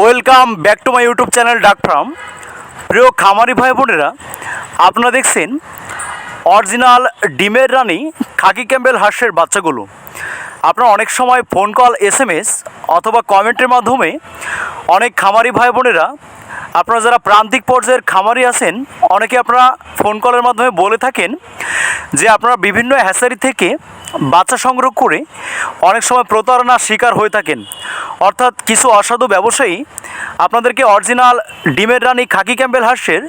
Welcome back to my YouTube channel duck farm প্রিয় খামারি ভাই বোনেরা, আপনারা দেখছেন অরিজিনাল ডিমের রানী খাকি ক্যাম্বেল হাঁসের বাচ্চাগুলো। আপনারা অনেক সময় phone call S M S অথবা কমেন্টের মাধ্যমে অনেক খামারি ভাই বোনেরা, আপনারা যারা প্রান্তিক পর্যায়ের খামারি আছেন, অনেকে আপনারা ফোন কলের মাধ্যমে বলে থাকেন যে আপনারা বিভিন্ন হ্যাসারি থেকে বাচ্চা সংগ্রহ করে অনেক সময় প্রতারণার শিকার হয়ে থাকেন। অর্থাৎ কিছু অসাধু ব্যবসায়ী আপনাদেরকে অরিজিনাল ডিমের রানী খাকি ক্যাম্বেল হাঁসের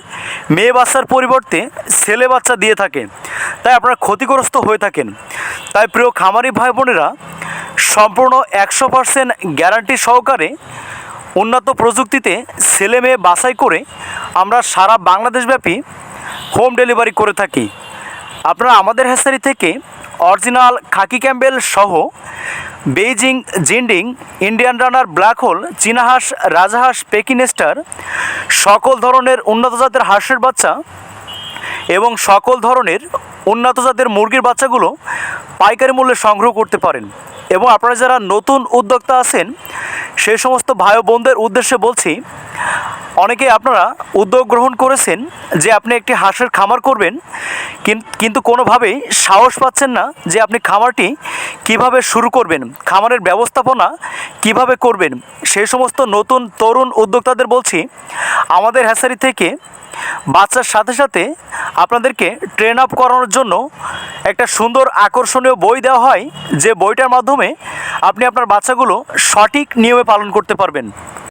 মেয়ে বাচ্চার পরিবর্তে ছেলে বাচ্চা দিয়ে থাকে। তাই আপনারা ক্ষতিগ্রস্ত হয়ে থাকেন। তাই প্রিয় খামারি ভাই বোনেরা, সম্পূর্ণ একশো পার্সেন্ট গ্যারান্টি সহকারে উন্নত প্রযুক্তিতে ছেলে মেয়ে বাছাই করে আমরা সারা বাংলাদেশব্যাপী হোম ডেলিভারি করে থাকি। আপনারা আমাদের হ্যাসারি থেকে অরিজিনাল খাকি ক্যাম্বেল সহ Beijing, Jinding, Indian runner black hole, চীনাহাঁস, রাজাহাঁস, পেকিনেস্টার, সকল ধরনের উন্নত জাতের হাঁসের বাচ্চা এবং সকল ধরনের উন্নত জাতের মুরগির বাচ্চাগুলো পাইকারি মূল্যে সংগ্রহ করতে পারেন। এবং আপনারা যারা নতুন উদ্যোক্তা আছেন সেই সমস্ত ভাই বোনদের উদ্দেশ্যে বলছি, অনেকে আপনারা উদ্যোগ গ্রহণ করেছেন যে আপনি একটি হাঁসের খামার করবেন, কিন- কিন্তু কোনোভাবেই সাহস পাচ্ছেন না যে আপনি খামারটি কীভাবে শুরু করবেন, খামারের ব্যবস্থাপনা কীভাবে করবেন সেই সমস্ত নতুন তরুণ উদ্যোক্তাদের বলছি, আমাদের হ্যাসারি থেকে বাচ্চার সাথে সাথে আপনাদেরকে ট্রেন আপ করানোর জন্য একটা সুন্দর আকর্ষণীয় বই দেওয়া হয়, যে বইটার মাধ্যমে আপনি আপনার বাচ্চাগুলো সঠিক নিয়মে পালন করতে পারবেন।